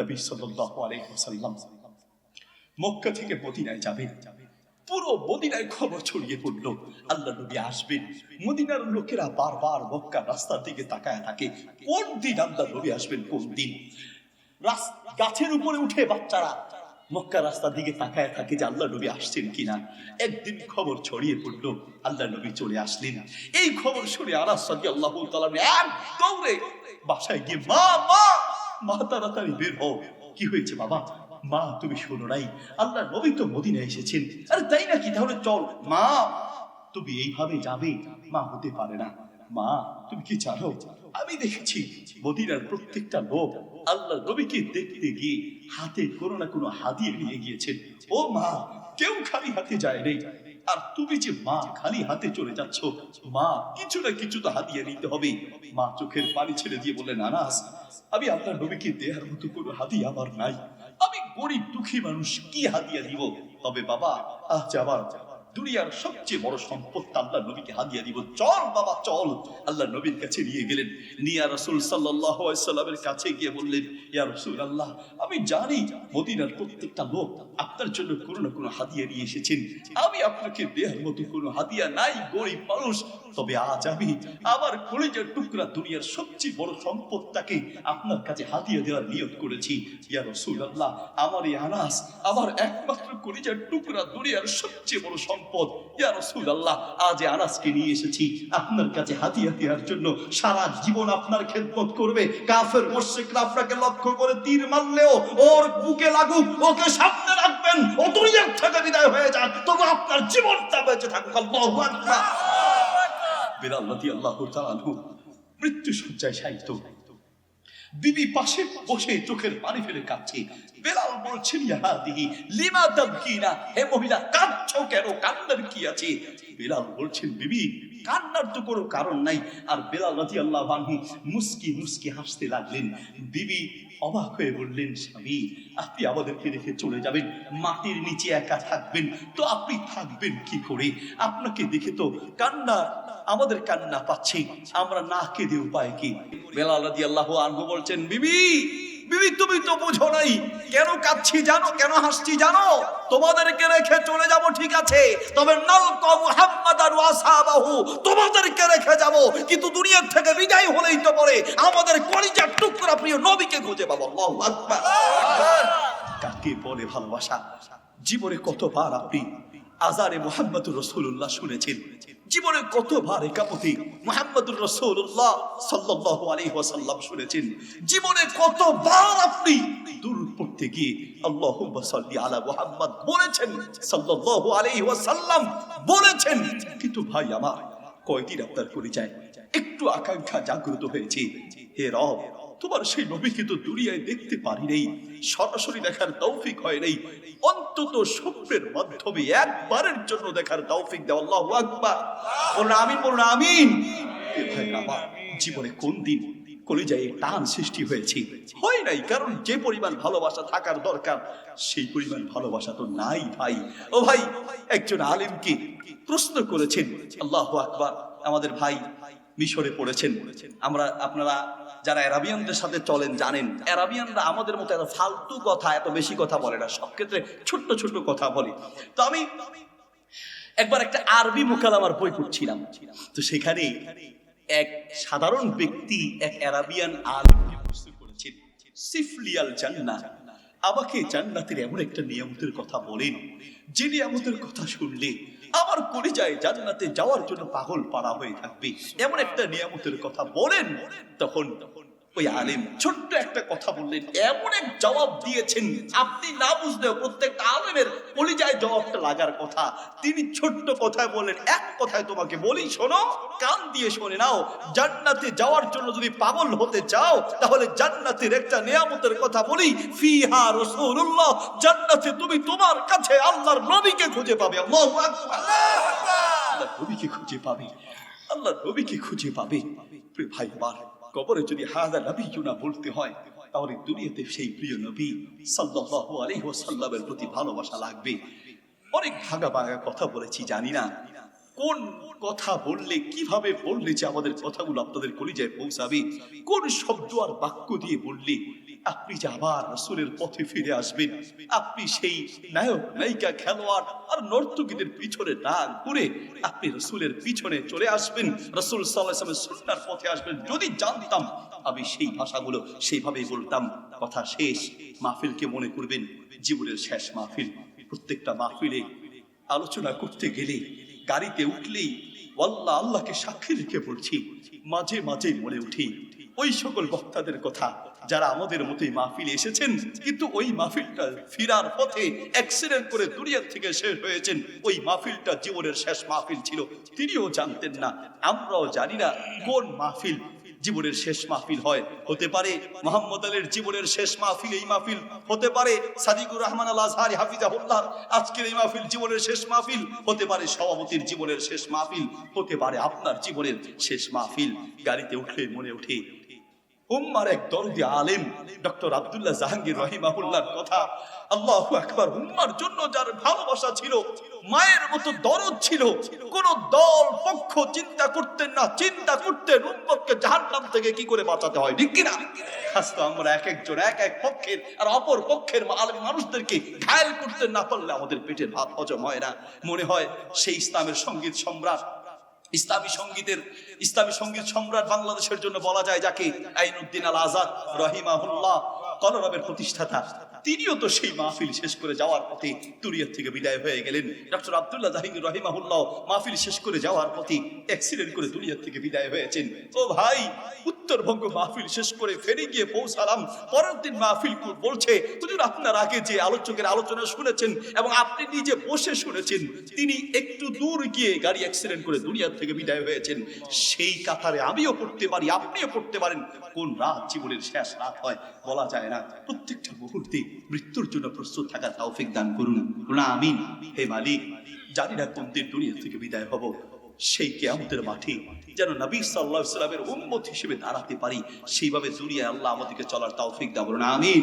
নবী আলাইহি মক্কা থেকে মদিনায় যাবেন পুরো মদিনায় খবর ছড়িয়ে পড়ল, আল্লাহ নবী আসবেন। মদিনার লোকেরা বারবার মক্কা রাস্তার দিকে তাকায় থাকে, কোন দিন আল্লাহ নবী আসবেন, কোন দিন? গাছের উপরে উঠে বাচ্চারা মক্কা রাস্তার দিকে তাকায় থাকে যে আল্লাহ নবী আসছেন কিনা। একদিন খবর ছড়িয়ে পড়ল, আল্লাহ নবী চলে আসলেন। এই খবর শুনে আনাস তাআলা এক দৌড়ে বাসায় গিয়ে, মা মা মা তাড়াতাড়ি বের হও কি হয়েছে বাবা? মা, তুমি শোনো নাই। আল্লাহ নবী তো মদিনায় এসেছেন। আরে তাই নাকি? তাহলে চল। মা, তুমি এইভাবে যাবে, মা হতে পারে না। মা, তুমি কি জানো? আমি দেখেছি মদিনার প্রত্যেকটা লোক আল্লাহ নবীকে দেখতে গিয়ে হাতে কোনো না কোনো হাতিয়ে নিয়ে গিয়েছেন। ও মা, কেউ খালি হাতে যায় নেই। আর তুমি যে মা খালি হাতে চলে যাচ্ছ, মা, কিছু না কিছু তো হাতিয়ে নিতে হবে। মা চোখের পানি ছেড়ে দিয়ে বললেন, আনাস, আমি আপনার নবীকে দেহার মতো কোনো হাতি আমার নাই। আমি গরিব দুঃখী মানুষ, কি হাতিয়া দিব? তবে বাবা, আজ আমার দুনিয়ার সবচেয়ে বড় সম্পদ আল্লাহ নবীকে হাদিয়া দিব। চল বাবা, চল। আল্লাহ নবীর কাছে নিয়ে গেলেন। নিয়া রসুল সাল্লামের কাছে গিয়ে বললেন, ইয়া রসুল আল্লাহ আমি জানি মদিনার প্রত্যেকটা লোক আপনার জন্য কোনো না কোনো হাদিয়া নিয়ে এসেছেন। আমি আপনাকে দেওয়ার মতো কোনো হাদিয়া নাই, গরিব মানুষ। তবে আজ আমি আমার কলিজার টুকরা দুনিয়ার সবচেয়ে বড় সম্পদটাকে আপনার কাছে হাদিয়া দেওয়ার নিয়ত করেছি। ইয়া রসুল আল্লাহ আমার এই আনাস, আমার একমাত্র কলিজার টুকরা দুনিয়ার সবচেয়ে বড় সম্পদ ইয়া রসুল আল্লাহ আজ আনাসকে নিয়ে এসেছি। আপনার কাছে জন্য সারা জীবন আপনার খেদমত করবে। কাফের লক্ষ্য করে তীর মারলেও ওর বুকে লাগুক, ওকে সামনে রাখবেন, ও থেকে বিদায় হয়ে যান তবু আপনার জীবনটা বেঁচে থাকুক তাআলা মৃত্যু সজ্জায় শায়িত। পাশে বসে চোখের পানি ফেলে কাঁদছে। বলছেন ইহাদিহি লিমা তাবকিনা হে মহিলা, কাঁদছো কেন? কান্নার কি আছে? বেলাল বলছেন, বিবি, কান্নার তো কোনো কারণ নাই। আর বেলাল রাদিয়াল্লাহু আনহু মুস্কি মুস্কি হাসতে লাগলেন। বিবি অবাক হয়ে বললেন, স্বামী, আপনি আমাদেরকে রেখে চলে যাবেন। মাটির নিচে একা থাকবেন। তো আপনি থাকবেন কি করে? আপনাকে দেখে তো কান্না, আমাদের কান্না পাচ্ছে। আমরা না কেঁদে উপায় কি? বেলাল রাদিয়াল্লাহু আনহু বলছেন, বিবি বিবি, তুমি তো বুঝো নাই। কেন কাঁদছি জানো? কেন হাসছি জানো? তোমাদেরকে রেখে চলে যাব, ঠিক আছে? তবে নালক মুহাম্মদ আর ওয়াসাবাহু তোমাদেরকে রেখে যাব। কিন্তু দুনিয়ার থেকে বিদায় হলেই তো পরে আমাদের কলিজার টুকরা প্রিয় নবীকে খুঁজে পাবো। আল্লাহু আকবার। কাকে বলে ভালোবাসা? জীবনে কতবার আপনি আজারে মোহাম্মদুর রসুল্লাহ শুনেছেন? জীবনে কতবার একাপতি মোহাম্মদুর রসুল্লাহ সাল্লাল্লাহু আলাইহি ওয়াসাল্লাম শুনেছেন? জীবনে কতবার আপনি দুরূদ পড়তে গিয়ে আল্লাহুম্মা সাল্লি আলা মুহাম্মদ বলেছেন, সাল্লাল্লাহু আলাইহি ওয়াসাল্লাম বলেছেন। কিন্তু ভাই আমার, কয়দিন আপনার পরিচয়? একটু আকাঙ্ক্ষা জাগ্রত হয়েছে। হে রব, তোমার সেই নবীকে তো দুনিয়ায় দেখতে পারি নেই। সরাসরি দেখার তৌফিক হয় নাই। অন্তত স্বপ্নের মাধ্যমে একবারের জন্য দেখার তৌফিক দেওয়া আল্লাহু আকবার। বলুন আমিন বলুন আমিন। জীবনে কোন দিন কলিজায় টান সৃষ্টি হয়েছে। হয় নাই, কারণ যে পরিমাণ ভালোবাসা থাকার দরকার, সেই পরিমাণ ভালোবাসা তো নাই ভাই। ও ভাই, একজন আলেমকে প্রশ্ন করেছেন, আল্লাহু আকবার, আমাদের ভাই মিশরে পড়েছেন। আমরা, আপনারা যারা অ্যারাবিয়ানদের সাথে চলেন জানেন, অ্যারাবিয়ানরা আমাদের মতো এত ফালতু কথা, এত বেশি কথা বলে না, সব ক্ষেত্রে ছোট্ট ছোট্ট কথা বলে। তো আমি একবার একটা আরবি মোকালামার বই পড়ছিলাম। তো সেখানে এক সাধারণ ব্যক্তি, এক অ্যারাবিয়ান আলিমকে প্রশ্ন করেছেন সিফলিয়াল জান্নাত আমাকে জান্নাতের এমন একটা নিয়ামতের কথা বলেন, যে নিয়ামতের কথা শুনলে আমার পরিচয় জান্নাতে যাওয়ার জন্য পাগল পাড়া হয়ে থাকবে। এমন একটা নিয়ামতের কথা বলেন, তখন ওই আলেম, ছোট্ট একটা কথা বললেন, এমন এক জবাব দিয়েছেন, আপনি না বুঝলেও প্রত্যেকটা আলেমের পরিচয় জবাবটা লাগার কথা। তিনি ছোট্ট কথায় বললেন, এক কথায় তোমাকে বলি, শোনো, কান দিয়ে শোনে নাও, জান্নাতে যাওয়ার জন্য যদি পাগল হতে চাও, তাহলে জান্নাতের একটা নিয়ামতের কথা বলি, ফিহা রাসূলুল্লাহ, জান্নাতে তুমি তোমার কাছে আল্লাহর নবীকে খুঁজে পাবে। আল্লাহু নবীকে খুঁজে পাবে। আল্লাহ নবীকে খুঁজে পাবে। ভাই, আমার কবরে যদি হাজার নবী না বলতে হয়, তাহলে দুনিয়াতে সেই প্রিয় নবী সাল্লাল্লাহু আলাইহি ওয়াসাল্লামের প্রতি ভালোবাসা লাগবে। অনেক ভাগা ভাগা কথা বলেছি, জানি না। কোন কথা বললে, কীভাবে বললে যে আমাদের কথাগুলো আপনাদের কলিজায় পৌঁছাবে? কোন শব্দ আর বাক্য দিয়ে বললে, আপনি যে আবার রসুলের পথে ফিরে আসবেন, আপনি সেই নায়ক, নায়িকা, খেলোয়াড় আর নর্তকীদের পিছনে না ঘুরে আপনি রসুলের পিছনে চলে আসবেন, রসুল সাল্লাহামের সুন্নার পথে আসবেন। যদি জানতাম, আমি সেই ভাষাগুলো সেইভাবেই বলতাম। কথা শেষ, মাহফিলকে মনে করবেন, জীবনের শেষ মাহফিল। প্রত্যেকটা মাহফিলে আলোচনা করতে গেলে গাড়িতে উঠলেই আল্লাহ আল্লাহকে সাক্ষী রেখে পড়ছি। মাঝে মাঝে মনে উঠি। ওই সকল বক্তাদের কথা যারা আমাদের মতোই মাহফিল এসেছেন, কিন্তু ওই মাহফিলটা ফিরার পথে অ্যাক্সিডেন্ট করে দুনিয়ার থেকে শেষ হয়েছেন। ওই মাহফিলটা জীবনের শেষ মাহফিল ছিল। তিনিও জানতেন না, আমরাও জানি না কোন মাহফিল জীবনের শেষ মাহফিল হয়। হতে পারে মোহাম্মদ আলীর জীবনের শেষ মাহফিল, এই মাহফিল হতে পারে সাদিকুর রহমান আল আজহারি হাফিজাহুল্লাহ, আজকের এই মাহফিল জীবনের শেষ মাহফিল, হতে পারে সভাপতির জীবনের শেষ মাহফিল, হতে পারে আপনার জীবনের শেষ মাহফিল। গাড়িতে উঠলে মনে ওঠে উম্মার এক দরদি আলেম, ডক্টর আব্দুল্লাহ জাহাঙ্গীর রহিমাহুল্লাহর কথা। আল্লাহ আকবার, উম্মার জন্য যার ভালোবাসা ছিল, মায়ের মতো দরদ ছিল, কোন দল পক্ষ চিন্তা করতেন না চিন্তা করতেন উম্মতকে জাহান্নাম থেকে কি করে বাঁচাতে হয়, ঠিক কিনা? আজ আমরা এক একজন, এক এক পক্ষের আর অপর পক্ষের আলেম মানুষদেরকে ঘায়ল করতে না পারলে আমাদের পেটের ভাত হজম হয় না। মনে হয় সেই ইসলামের সংগীত সম্রাট ইসলামী সঙ্গীতের, ইসলামী সংগীত সম্রাট বাংলাদেশের জন্য বলা যায় যাকে আইনুদ্দিন আল আজাদ রহিমাহুল্লাহ কলরবের প্রতিষ্ঠাতা। তিনিও তো সেই মাহফিল শেষ করে যাওয়ার পথে তুরিয়ার থেকে বিদায় হয়ে গেলেন। ডক্টর আব্দুল্লাহ জাহিঙ্গুর রহিমাহুল্লাহ মাহফিল শেষ করে যাওয়ার পথে অ্যাক্সিডেন্ট করে দুনিয়ার থেকে বিদায় হয়েছেন। ও ভাই, উত্তরবঙ্গ মাহফিল শেষ করে ফেরে গিয়ে পৌঁছালাম। পরের দিন মাহফিল বলছে, হুজুর, আপনার আগে যে আলোচকের আলোচনা শুনেছেন এবং আপনি নিজে বসে শুনেছেন, তিনি একটু দূর গিয়ে গাড়ি অ্যাক্সিডেন্ট করে দুনিয়ার থেকে বিদায় হয়েছেন। সেই কাতারে আমিও পড়তে পারি, আপনিও পড়তে পারেন। কোন রাত জীবনের শেষ রাত হয় বলা যায় না। প্রত্যেকটা মুহূর্তে মৃত্যুর জন্য প্রস্তুত থাকা তাওফিক দান করুন। আমিন। হে মালিক, জানি না কোন দিন দুনিয়া থেকে বিদায় হব। সেই কেয়ামতের মাঠে যেন নবী সাল্লাহ সাল্লামের উম্মত হিসেবে দাঁড়াতে পারি, সেইভাবে দুনিয়ায় আল্লাহ আমাদেরকে চলার তাওফিক দান করুন। আমিন।